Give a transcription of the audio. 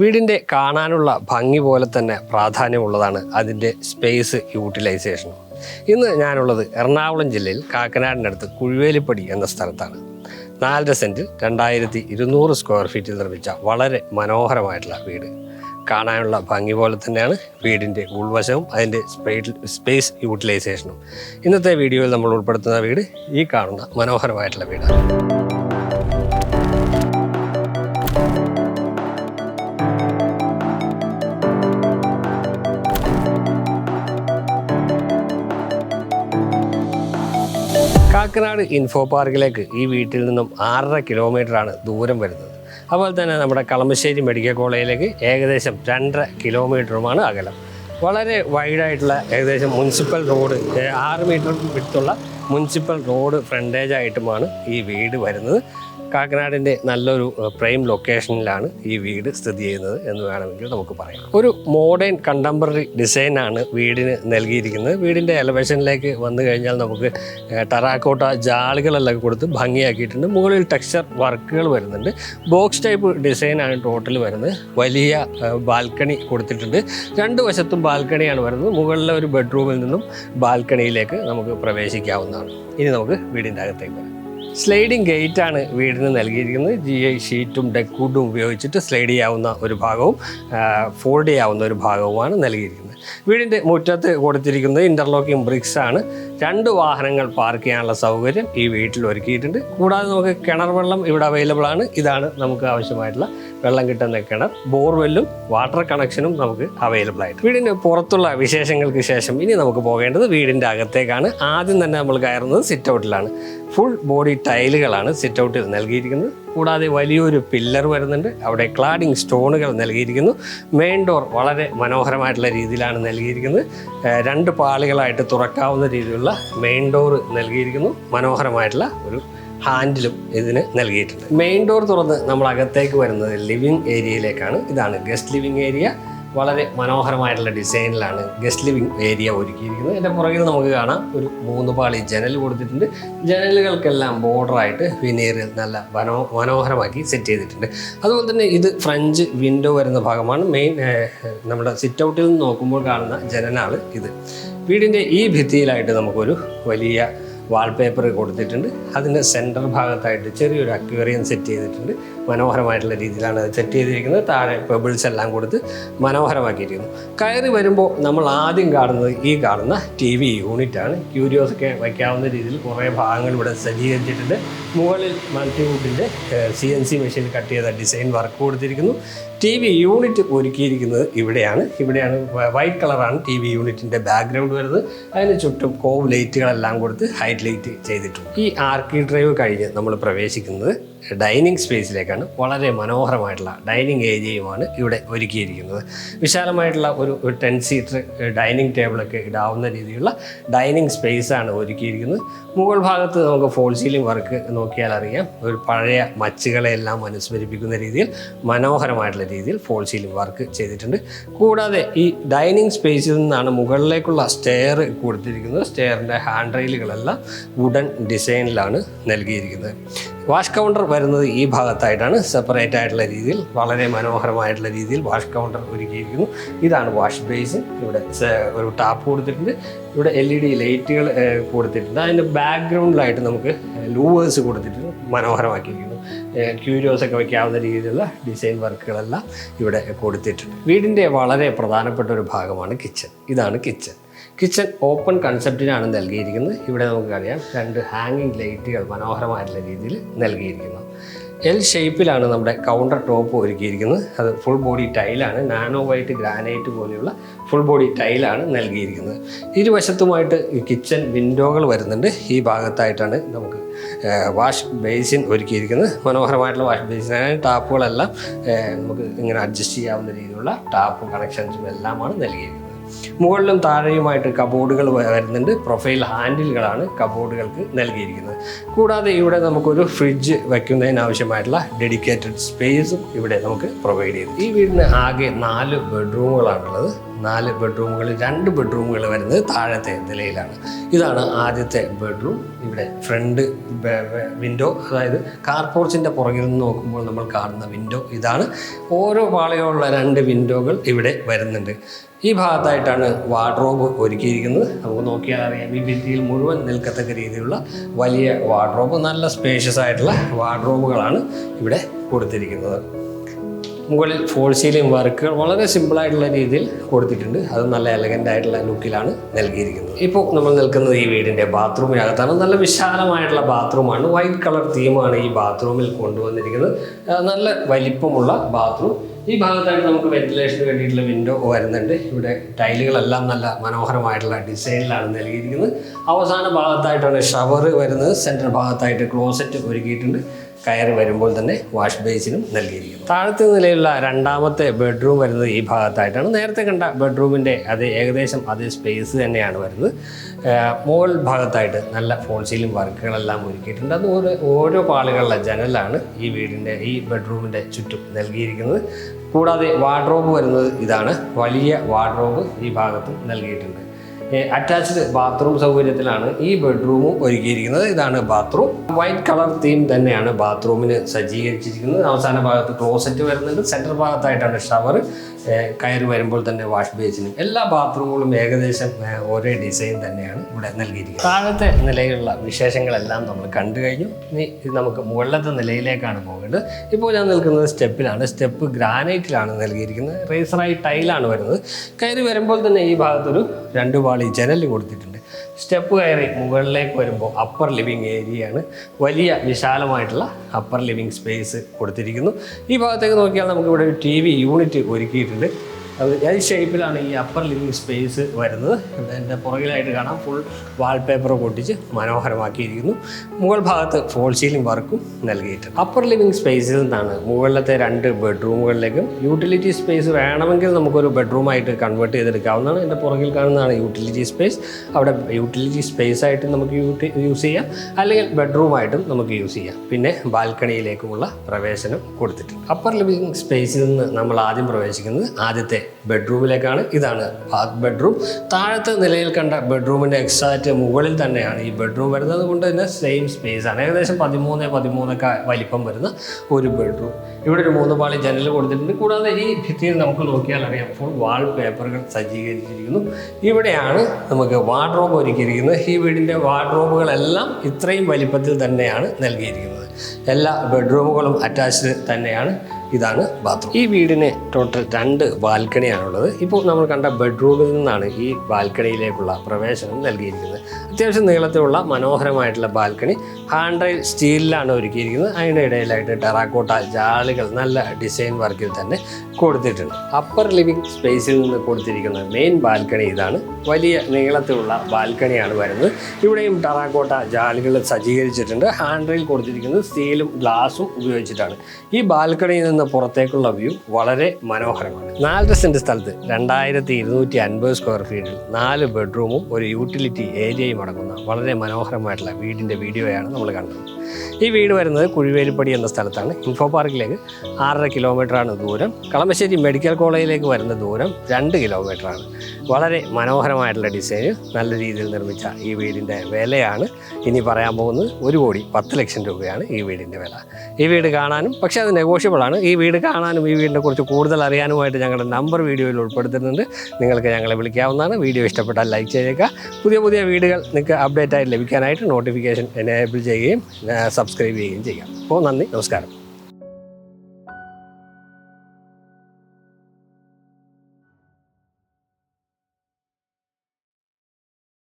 വീടിന്റെ കാണാനുള്ള ഭംഗി പോലെ തന്നെ പ്രാധാന്യമുള്ളതാണ് അതിന്റെ സ്പേസ് യൂട്ടിലൈസേഷൻ ഇന്ന് ഞാനുള്ളത് എറണാകുളം ജില്ലയിൽ കാക്കനാടിനടുത്ത് കുഴുവേലിപ്പടി എന്ന സ്ഥലത്താണ്. നാലര സെന്റിൽ രണ്ടായിരത്തി ഇരുന്നൂറ് സ്ക്വയർ ഫീറ്റിൽ നിർമ്മിച്ച വളരെ മനോഹരമായിട്ടുള്ള വീട്. കാണാനുള്ള ഭംഗി പോലെ തന്നെയാണ് വീടിന്റെ ഉൾവശവും അതിന്റെ സ്പേസ് യൂട്ടിലൈസേഷനും ഇന്നത്തെ വീഡിയോയിൽ നമ്മൾ ഉൾപ്പെടുത്തുന്ന വീട് ഈ കാണുന്ന മനോഹരമായിട്ടുള്ള വീടാണ്. കാക്കനാട് ഇൻഫോ പാർക്കിലേക്ക് ഈ വീട്ടിൽ നിന്നും ആറര കിലോമീറ്ററാണ് ദൂരം വരുന്നത്. അതുപോലെ തന്നെ നമ്മുടെ കളമശ്ശേരി മെഡിക്കൽ കോളേജിലേക്ക് ഏകദേശം രണ്ടര കിലോമീറ്ററുമാണ് അകലം. വളരെ വൈഡായിട്ടുള്ള ഏകദേശം മുനിസിപ്പൽ റോഡ് ആറ് മീറ്റർ വിട്ടുള്ള മുനിസിപ്പൽ റോഡ് ഫ്രണ്ടേജ് ആയിട്ടുമാണ് ഈ വീട് വരുന്നത്. കാക്കനാടിന്റെ നല്ലൊരു പ്രൈം ലൊക്കേഷനിലാണ് ഈ വീട് സ്ഥിതി ചെയ്യുന്നത് എന്ന് വേണമെങ്കിൽ നമുക്ക് പറയാം. ഒരു മോഡേൺ കണ്ടംപററി ഡിസൈനാണ് വീടിന് നൽകിയിരിക്കുന്നത്. വീടിന്റെ എലവേഷനിലേക്ക് വന്നു കഴിഞ്ഞാൽ നമുക്ക് ടറാക്കോട്ട ജാളുകളെല്ലാം കൊടുത്ത് ഭംഗിയാക്കിയിട്ടുണ്ട്. മുകളിൽ ടെക്സ്ചർ വർക്കുകൾ വരുന്നുണ്ട്. ബോക്സ് ടൈപ്പ് ഡിസൈനാണ് ടോട്ടൽ വരുന്നത്. വലിയ ബാൽക്കണി കൊടുത്തിട്ടുണ്ട്. രണ്ട് വശത്തും ബാൽക്കണിയാണ് വരുന്നത്. മുകളിലെ ഒരു ബെഡ്റൂമിൽ നിന്നും ബാൽക്കണിയിലേക്ക് നമുക്ക് പ്രവേശിക്കാവുന്നതാണ്. ഇനി നമുക്ക് വീടിന്റെ അകത്തേക്ക് വരാം. സ്ലൈഡിംഗ് ഗേറ്റ് ആണ് വീടിന് നൽകിയിരിക്കുന്നത്. ജി ഐ ഷീറ്റും ഡെക്കൂഡും ഉപയോഗിച്ചിട്ട് സ്ലൈഡ് ചെയ്യാവുന്ന ഒരു ഭാഗവും ഫോൾഡ് ചെയ്യാവുന്ന ഒരു ഭാഗവുമാണ് നൽകിയിരിക്കുന്നത്. വീടിന്റെ മുറ്റത്ത് കൊടുത്തിരിക്കുന്നത് ഇന്റർലോക്കിംഗ് ബ്രിക്സ് ആണ് രണ്ട് വാഹനങ്ങൾ പാർക്ക് ചെയ്യാനുള്ള സൗകര്യം ഈ വീട്ടിൽ ഒരുക്കിയിട്ടുണ്ട്. കൂടാതെ നമുക്ക് കിണർ വെള്ളം ഇവിടെ അവൈലബിൾ ആണ്. ഇതാണ് നമുക്ക് ആവശ്യമായിട്ടുള്ള വെള്ളം കിട്ടുന്ന കിണർ. ബോർവെല്ലും വാട്ടർ കണക്ഷനും നമുക്ക് അവൈലബിൾ ആയിട്ട്. വീടിന് പുറത്തുള്ള വിശേഷങ്ങൾക്ക് ശേഷം ഇനി നമുക്ക് പോകേണ്ടത് വീടിന്റെ അകത്തേക്കാണ്. ആദ്യം തന്നെ നമ്മൾ കയറുന്നത് സിറ്റ് ഔട്ടിലാണ് ഫുൾ ബോഡി ടൈലുകളാണ് സിറ്റ് ഔട്ടിൽ നൽകിയിരിക്കുന്നത്. കൂടാതെ വലിയൊരു പില്ലർ വരുന്നുണ്ട്. അവിടെ ക്ലാഡിംഗ് സ്റ്റോണുകൾ നൽകിയിരിക്കുന്നു. മെയിൻ ഡോർ വളരെ മനോഹരമായിട്ടുള്ള രീതിയിലാണ് നൽകിയിരിക്കുന്നത്. രണ്ട് പാളികളായിട്ട് തുറക്കാവുന്ന രീതിയിലുള്ള മെയിൻ ഡോർ നൽകിയിരിക്കുന്നു. മനോഹരമായിട്ടുള്ള ഒരു ഹാൻഡിലും ഇതിന് നൽകിയിട്ടുണ്ട്. മെയിൻ ഡോർ തുറന്ന് നമ്മൾ അകത്തേക്ക് വരുന്നത് ലിവിങ് ഏരിയയിലേക്കാണ് ഇതാണ് ഗസ്റ്റ് ലിവിങ് ഏരിയ വളരെ മനോഹരമായിട്ടുള്ള ഡിസൈനിലാണ് ഗസ്റ്റ് ലിവിംഗ് ഏരിയ ഒരുക്കിയിരിക്കുന്നത്. എന്റെ പുറകിൽ നമുക്ക് കാണാം ഒരു മൂന്ന് പാളി ജനൽ കൊടുത്തിട്ടുണ്ട്. ജനലുകൾക്കെല്ലാം ബോർഡറായിട്ട് വിനീറിൽ നല്ല മനോ മനോഹരമാക്കി സെറ്റ് ചെയ്തിട്ടുണ്ട്. അതുപോലെ തന്നെ ഇത് ഫ്രഞ്ച് വിൻഡോ വരുന്ന ഭാഗമാണ്. മെയിൻ നമ്മുടെ സിറ്റ് ഔട്ടിൽ നിന്ന് നോക്കുമ്പോൾ കാണുന്ന ജനലാണ് ഇത്. വീടിന്റെ ഈ ഭിത്തിയിലായിട്ട് നമുക്കൊരു വലിയ വാൾപേപ്പർ കൊടുത്തിട്ടുണ്ട്. അതിന്റെ സെന്റർ ഭാഗത്തായിട്ട് ചെറിയൊരു അക്വേറിയം സെറ്റ് ചെയ്തിട്ടുണ്ട്. മനോഹരമായിട്ടുള്ള രീതിയിലാണ് അത് സെറ്റ് ചെയ്തിരിക്കുന്നത്. താഴെ പെബിൾസ് എല്ലാം കൊടുത്ത് മനോഹരമാക്കിയിരിക്കുന്നു. കയറി വരുമ്പോൾ നമ്മൾ ആദ്യം കാണുന്നത് ഈ കാണുന്ന ടി വി യൂണിറ്റാണ് ക്യൂരിയോസ് ഒക്കെ വയ്ക്കാവുന്ന രീതിയിൽ കുറേ ഭാഗങ്ങൾ ഇവിടെ സജ്ജീകരിച്ചിട്ടുണ്ട്. മുകളിൽ മൾട്ടിവുഡിന്റെ C N C machine cut ചെയ്ത ഡിസൈൻ വർക്ക് കൊടുത്തിരിക്കുന്നു. ടി വി യൂണിറ്റ് ഒരുക്കിയിരിക്കുന്നത് ഇവിടെയാണ്. ഇവിടെയാണ് വൈറ്റ് കളറാണ് ടി വി യൂണിറ്റിന്റെ ബാക്ക്ഗ്രൗണ്ട് വരുന്നത്. അതിന് ചുറ്റും കോവ് ലൈറ്റുകളെല്ലാം കൊടുത്ത് ഹൈറ്റ് ലൈറ്റ് ചെയ്തിട്ടുണ്ട്. ഈ ആർക്കി ഡ്രൈവ് കഴിഞ്ഞ് നമ്മൾ പ്രവേശിക്കുന്നത് ഡൈനിങ് സ്പേസിലേക്കാണ് വളരെ മനോഹരമായിട്ടുള്ള ഡൈനിങ് ഏരിയയുമാണ് ഇവിടെ ഒരുക്കിയിരിക്കുന്നത്. വിശാലമായിട്ടുള്ള ഒരു ടെൻ സീറ്റർ ഡൈനിങ് ടേബിളൊക്കെ ഇടാവുന്ന രീതിയിലുള്ള ഡൈനിങ് സ്പേസാണ് ഒരുക്കിയിരിക്കുന്നത്. മുകൾ ഭാഗത്ത് നമുക്ക് ഫോൾ സീലിംഗ് വർക്ക് നോക്കിയാൽ അറിയാം. ഒരു പഴയ മച്ചുകളെല്ലാം അനുസ്മരിപ്പിക്കുന്ന രീതിയിൽ മനോഹരമായിട്ടുള്ള രീതിയിൽ ഫോൾ സീലിംഗ് വർക്ക് ചെയ്തിട്ടുണ്ട്. കൂടാതെ ഈ ഡൈനിങ് സ്പേസിൽ നിന്നാണ് മുകളിലേക്കുള്ള സ്റ്റെയർ കൊടുത്തിരിക്കുന്നത്. സ്റ്റെയറിന്റെ ഹാൻഡ് റെയിലുകളെല്ലാം വുഡൻ ഡിസൈനിലാണ് നൽകിയിരിക്കുന്നത്. വാഷ് കൗണ്ടർ വരുന്നത് ഈ ഭാഗത്തായിട്ടാണ്. സെപ്പറേറ്റ് ആയിട്ടുള്ള രീതിയിൽ വളരെ മനോഹരമായിട്ടുള്ള രീതിയിൽ വാഷ് കൗണ്ടർ ഒരുക്കിയിരിക്കുന്നു. ഇതാണ് വാഷ് ബേസ്. ഇവിടെ ഒരു ടാപ്പ് കൊടുത്തിട്ടുണ്ട്. ഇവിടെ എൽ ഇ ഡി ലൈറ്റുകൾ കൊടുത്തിട്ടുണ്ട്. അതിന്റെ ബാക്ക്ഗ്രൗണ്ടിലായിട്ട് നമുക്ക് ലൂവേഴ്സ് കൊടുത്തിട്ട് മനോഹരമാക്കിയിരിക്കുന്നു. ക്യൂരിയോസ് ഒക്കെ വയ്ക്കാവുന്ന രീതിയിലുള്ള ഡിസൈൻ വർക്കുകളെല്ലാം ഇവിടെ കൊടുത്തിട്ടുണ്ട്. വീടിന്റെ വളരെ പ്രധാനപ്പെട്ട ഒരു ഭാഗമാണ് കിച്ചൺ. ഇതാണ് കിച്ചൺ. കിച്ചൺ ഓപ്പൺ കൺസെപ്റ്റിനാണ് നൽകിയിരിക്കുന്നത്. ഇവിടെ നമുക്കറിയാം രണ്ട് ഹാങ്ങിങ് ലൈറ്റുകൾ മനോഹരമായിട്ടുള്ള രീതിയിൽ നൽകിയിരിക്കുന്നു. എൽ ഷേപ്പിലാണ് നമ്മുടെ കൗണ്ടർ ടോപ്പ് ഒരുക്കിയിരിക്കുന്നത്. അത് ഫുൾ ബോഡി ടൈലാണ് നാനോ വൈറ്റ് ഗ്രാനൈറ്റ് പോലെയുള്ള ഫുൾ ബോഡി ടൈലാണ് നൽകിയിരിക്കുന്നത്. ഇരുവശത്തുമായിട്ട് കിച്ചൺ വിൻഡോകൾ വരുന്നുണ്ട്. ഈ ഭാഗത്തായിട്ടാണ് നമുക്ക് വാഷ് ബേസിൻ ഒരുക്കിയിരിക്കുന്നത്. മനോഹരമായിട്ടുള്ള വാഷ് ബേസിനാണ് ടാപ്പുകളെല്ലാം നമുക്ക് ഇങ്ങനെ അഡ്ജസ്റ്റ് ചെയ്യാവുന്ന രീതിയിലുള്ള ടാപ്പ് കണക്ഷൻസും എല്ലാമാണ് നൽകിയിരിക്കുന്നത്. മുകളിലും താഴെയുമായിട്ട് കബോർഡുകൾ വരുന്നുണ്ട്. പ്രൊഫൈൽ ഹാൻഡിലുകളാണ് കബോർഡുകൾക്ക് നൽകിയിരിക്കുന്നത്. കൂടാതെ ഇവിടെ നമുക്കൊരു ഫ്രിഡ്ജ് വയ്ക്കുന്നതിന് ആവശ്യമായിട്ടുള്ള ഡെഡിക്കേറ്റഡ് സ്പേസും ഇവിടെ നമുക്ക് പ്രൊവൈഡ് ചെയ്തു. ഈ വീടിന് ആകെ നാല് ബെഡ്റൂമുകളാണുള്ളത്. നാല് ബെഡ്റൂമുകൾ രണ്ട് ബെഡ്റൂമുകൾ വരുന്നത് താഴത്തെ നിലയിലാണ്. ഇതാണ് ആദ്യത്തെ ബെഡ്റൂം. ഇവിടെ ഫ്രണ്ട് വിൻഡോ അതായത് കാർ പോർച്ചിന്റെ പുറകിൽ നിന്ന് നോക്കുമ്പോൾ നമ്മൾ കാണുന്ന വിൻഡോ ഇതാണ്. ഓരോ പാളികളുള്ള രണ്ട് വിൻഡോകൾ ഇവിടെ വരുന്നുണ്ട്. ഈ ഭാഗത്തായിട്ടാണ് വാർഡ്രോബ് ഒരുക്കിയിരിക്കുന്നത്. നമുക്ക് നോക്കിയാൽ അറിയാം ഈ ഭിത്തിയിൽ മുഴുവൻ നിൽക്കത്തക്ക രീതിയിലുള്ള വലിയ വാർഡ്രോബ് നല്ല സ്പേഷ്യസ് ആയിട്ടുള്ള വാർഡ്രോബുകളാണ് ഇവിടെ കൊടുത്തിരിക്കുന്നത്. മുകളിൽ ഫോൾ സീലിംഗ് വർക്കുകൾ വളരെ സിമ്പിളായിട്ടുള്ള രീതിയിൽ കൊടുത്തിട്ടുണ്ട്. അത് നല്ല എലഗന്റ് ആയിട്ടുള്ള ലുക്കിലാണ് നൽകിയിരിക്കുന്നത്. ഇപ്പോൾ നമ്മൾ നിൽക്കുന്നത് ഈ വീടിന്റെ ബാത്റൂമിനകത്താണ് നല്ല വിശാലമായിട്ടുള്ള ബാത്റൂമാണ് വൈറ്റ് കളർ തീമാണ് ഈ ബാത്റൂമിൽ കൊണ്ടുവന്നിരിക്കുന്നത്. നല്ല വലിപ്പമുള്ള ബാത്റൂം ഈ ഭാഗത്തായിട്ട് നമുക്ക് വെന്റിലേഷന് വേണ്ടിയിട്ടുള്ള വിൻഡോ വരുന്നുണ്ട്. ഇവിടെ ടൈലുകളെല്ലാം നല്ല മനോഹരമായിട്ടുള്ള ഡിസൈനിലാണ് നൽകിയിരിക്കുന്നത്. അവസാന ഭാഗത്തായിട്ടാണ് ഷവർ വരുന്നത്. സെൻട്രൽ ഭാഗത്തായിട്ട് ക്ലോസറ്റ് ഒരുക്കിയിട്ടുണ്ട്. കയറി വരുമ്പോൾ തന്നെ വാഷ് ബേസിനും നൽകിയിരിക്കുന്നു. താഴത്തെ നിലയിലുള്ള രണ്ടാമത്തെ ബെഡ്റൂം വരുന്നത് ഈ ഭാഗത്തായിട്ടാണ്. നേരത്തെ കണ്ട ബെഡ്റൂമിന്റെ അത് ഏകദേശം അതേ സ്പേസ് തന്നെയാണ് വരുന്നത്. മോൾ ഭാഗത്തായിട്ട് നല്ല ഫോൺ സീലിംഗ് വർക്കുകളെല്ലാം ഒരുക്കിയിട്ടുണ്ട്. അതുപോലെ ഓരോ പാളുകളിലെ ജനലാണ് ഈ വീടിന്റെ ഈ ബെഡ്റൂമിന്റെ ചുറ്റും നൽകിയിരിക്കുന്നത്. കൂടാതെ വാർഡ്രോബ് വരുന്നത് ഇതാണ്. വലിയ വാർഡ്രോബ് ഈ ഭാഗത്തും നൽകിയിട്ടുണ്ട്. അറ്റാച്ച്ഡ് ബാത്റൂം സൗകര്യത്തിലാണ് ഈ ബെഡ്റൂമും ഒരുക്കിയിരിക്കുന്നത്. ഇതാണ് ബാത്റൂം വൈറ്റ് കളർ തീം തന്നെയാണ് ബാത്റൂമിന് സജ്ജീകരിച്ചിരിക്കുന്നത്. അവസാന ഭാഗത്ത് ക്ലോസറ്റ് വരുന്നുണ്ട്. സെന്റർ ഭാഗത്തായിട്ടാണ് ഷവർ കയറി വരുമ്പോൾ തന്നെ വാഷ് ബേസിനും എല്ലാ ബാത്റൂമുകളും ഏകദേശം ഒരേ ഡിസൈൻ തന്നെയാണ് ഇവിടെ നൽകിയിരിക്കുന്നത്. താഴത്തെ നിലയിലുള്ള വിശേഷങ്ങളെല്ലാം നമ്മൾ കണ്ടു കഴിഞ്ഞു. ഇനി നമുക്ക് മുകളിലത്തെ നിലയിലേക്കാണ് പോകേണ്ടത്. ഇപ്പോൾ ഞാൻ നിൽക്കുന്നത് സ്റ്റെപ്പിലാണ്. സ്റ്റെപ്പ് ഗ്രാനൈറ്റിലാണ് നൽകിയിരിക്കുന്നത്. റേസറായി ടൈലാണ് വരുന്നത്. കയറി വരുമ്പോൾ തന്നെ ഈ ഭാഗത്തൊരു രണ്ട് പാളി ജനൽ കൊടുത്തിട്ടുണ്ട്. സ്റ്റെപ്പ് കയറി മുകളിലേക്ക് വരുമ്പോൾ അപ്പർ ലിവിങ് ഏരിയയാണ് വലിയ വിശാലമായിട്ടുള്ള അപ്പർ ലിവിങ് സ്പേസ് കൊടുത്തിരിക്കുന്നു. ഈ ഭാഗത്തേക്ക് നോക്കിയാൽ നമുക്കിവിടെ ഒരു ടി വി യൂണിറ്റ് ഒരുക്കിയിട്ടുണ്ട്. അത് ഈ ഷേപ്പിലാണ് ഈ അപ്പർ ലിവിങ് സ്പേസ് വരുന്നത്? അതിന്റെ പുറകിലായിട്ട് കാണാം. ഫുൾ വാൾപേപ്പർ പൊട്ടിച്ച് മനോഹരമാക്കിയിരിക്കുന്നു. മുകൾ ഭാഗത്ത് ഫോൾ സീലിംഗ് വർക്കും നൽകിയിട്ടുണ്ട്. അപ്പർ ലിവിങ് സ്പേസിൽ നിന്നാണ് മുകളിലത്തെ രണ്ട് ബെഡ്റൂമുകളിലേക്കും യൂട്ടിലിറ്റി സ്പേസ് വേണമെങ്കിൽ നമുക്കൊരു ബെഡ്റൂമായിട്ട് കൺവേർട്ട് ചെയ്തെടുക്കാവുന്നതാണ്. എന്റെ പുറകിൽ കാണുന്നതാണ് യൂട്ടിലിറ്റി സ്പേസ് അവിടെ യൂട്ടിലിറ്റി സ്പേസ് ആയിട്ട് നമുക്ക് യൂസ് ചെയ്യാം. അല്ലെങ്കിൽ ബെഡ്റൂമായിട്ടും നമുക്ക് യൂസ് ചെയ്യാം. പിന്നെ ബാൽക്കണിയിലേക്കുമുള്ള പ്രവേശനം കൊടുത്തിട്ടുണ്ട്. അപ്പർ ലിവിങ് സ്പേസിൽ നിന്ന് നമ്മൾ ആദ്യം പ്രവേശിക്കുന്നത് ആദ്യത്തെ ബെഡ്റൂമിലേക്കാണ് ഇതാണ് ബാത്ത് ബെഡ്റൂം താഴത്തെ നിലയിൽ കണ്ട ബെഡ്റൂമിന്റെ എക്സാക്റ്റ് മുകളിൽ തന്നെയാണ് ഈ ബെഡ്റൂം വരുന്നത്. കൊണ്ട് തന്നെ സെയിം സ്പേസ് ആണ്. ഏകദേശം പതിമൂന്ന് പതിമൂന്നൊക്കെ വലിപ്പം വരുന്ന ഒരു ബെഡ്റൂം ഇവിടെ ഒരു മൂന്ന് പാളി ജനൽ കൊടുത്തിട്ടുണ്ട്. കൂടാതെ ഈ ഭിത്തിയിൽ നമുക്ക് നോക്കിയാൽ അറിയാം. ഫുൾ വാൾ പേപ്പറുകൾ സജ്ജീകരിച്ചിരിക്കുന്നു. ഇവിടെയാണ് നമുക്ക് വാർഡ്രോബ് ഒരുക്കിയിരിക്കുന്നത്. ഈ വീടിന്റെ വാർഡ്രോബുകളെല്ലാം ഇത്രയും വലിപ്പത്തിൽ തന്നെയാണ് നൽകിയിരിക്കുന്നത്. എല്ലാ ബെഡ്റൂമുകളും അറ്റാച്ച്ഡ് തന്നെയാണ്. ഇതാണ് ബാത്റൂം ഈ വീടിന് ടോട്ടൽ രണ്ട് ബാൽക്കണിയാണുള്ളത്. ഇപ്പോൾ നമ്മൾ കണ്ട ബെഡ്റൂമിൽ നിന്നാണ് ഈ ബാൽക്കണിയിലേക്കുള്ള പ്രവേശനം നൽകിയിരിക്കുന്നത്. അത്യാവശ്യം നീളത്തിലുള്ള മനോഹരമായിട്ടുള്ള ബാൽക്കണി. ഹാൻഡ് റൈൽ സ്റ്റീലിലാണ് ഒരുക്കിയിരിക്കുന്നത്. അതിന്റെ ഇടയിലായിട്ട് ടെറാക്കോട്ട ജാളികൾ നല്ല ഡിസൈൻ വർക്കിൽ തന്നെ കൊടുത്തിട്ടുണ്ട്. അപ്പർ ലിവിംഗ് സ്പേസിൽ നിന്ന് കൊടുത്തിരിക്കുന്ന മെയിൻ ബാൽക്കണി ഇതാണ്. വലിയ നീളത്തിലുള്ള ബാൽക്കണിയാണ് വരുന്നത്. ഇവിടെയും ടെറാക്കോട്ട ജാലികൾ സജ്ജീകരിച്ചിട്ടുണ്ട്. ഹാൻഡ് റെയിൽ കൊടുത്തിരിക്കുന്നത് സ്റ്റീലും ഗ്ലാസും ഉപയോഗിച്ചിട്ടാണ്. ഈ ബാൽക്കണിയിൽ നിന്ന് പുറത്തേക്കുള്ള വ്യൂ വളരെ മനോഹരമാണ്. നാലര സെന്റ് സ്ഥലത്ത് രണ്ടായിരത്തി ഇരുന്നൂറ്റി അൻപത് സ്ക്വയർ ഫീറ്റിൽ നാല് ബെഡ്റൂമും ഒരു യൂട്ടിലിറ്റി ഏരിയയും അടങ്ങുന്ന വളരെ മനോഹരമായിട്ടുള്ള വീടിന്റെ വീഡിയോയാണ് നമ്മൾ കണ്ടത്. ഈ വീട് വരുന്നത് കുഴിവേലിപ്പടി എന്ന സ്ഥലത്താണ്. ഇൻഫോ പാർക്കിലേക്ക് ആറര കിലോമീറ്ററാണ് ദൂരം. കളമശ്ശേരി മെഡിക്കൽ കോളേജിലേക്ക് വരുന്ന ദൂരം രണ്ട് കിലോമീറ്ററാണ്. വളരെ മനോഹരമായിട്ടുള്ള ഡിസൈന് നല്ല രീതിയിൽ നിർമ്മിച്ച ഈ വീടിന്റെ വിലയാണ് ഇനി പറയാൻ പോകുന്നത് ഒരു കോടി പത്ത് ലക്ഷം രൂപയാണ് ഈ വീടിന്റെ വില. ഈ വീട് കാണാനും പക്ഷേ അത് നെഗോഷ്യബിളാണ് ഈ വീട് കാണാനും ഈ വീടിനെ കുറിച്ച് കൂടുതൽ അറിയാനുമായിട്ട് ഞങ്ങളുടെ നമ്പർ വീഡിയോയിൽ ഉൾപ്പെടുത്തുന്നുണ്ട്. നിങ്ങൾക്ക് ഞങ്ങളെ വിളിക്കാവുന്നതാണ്. വീഡിയോ ഇഷ്ടപ്പെട്ടാൽ ലൈക്ക് ചെയ്തേക്കുക പുതിയ പുതിയ വീടുകൾ നിങ്ങൾക്ക് അപ്ഡേറ്റ് ലഭിക്കാനായിട്ട് നോട്ടിഫിക്കേഷൻ എനേബിൾ ചെയ്യുകയും സബ്സ്ക്രൈബ് ചെയ്യുകയും ചെയ്യാം. അപ്പോൾ നന്ദി നമസ്കാരം.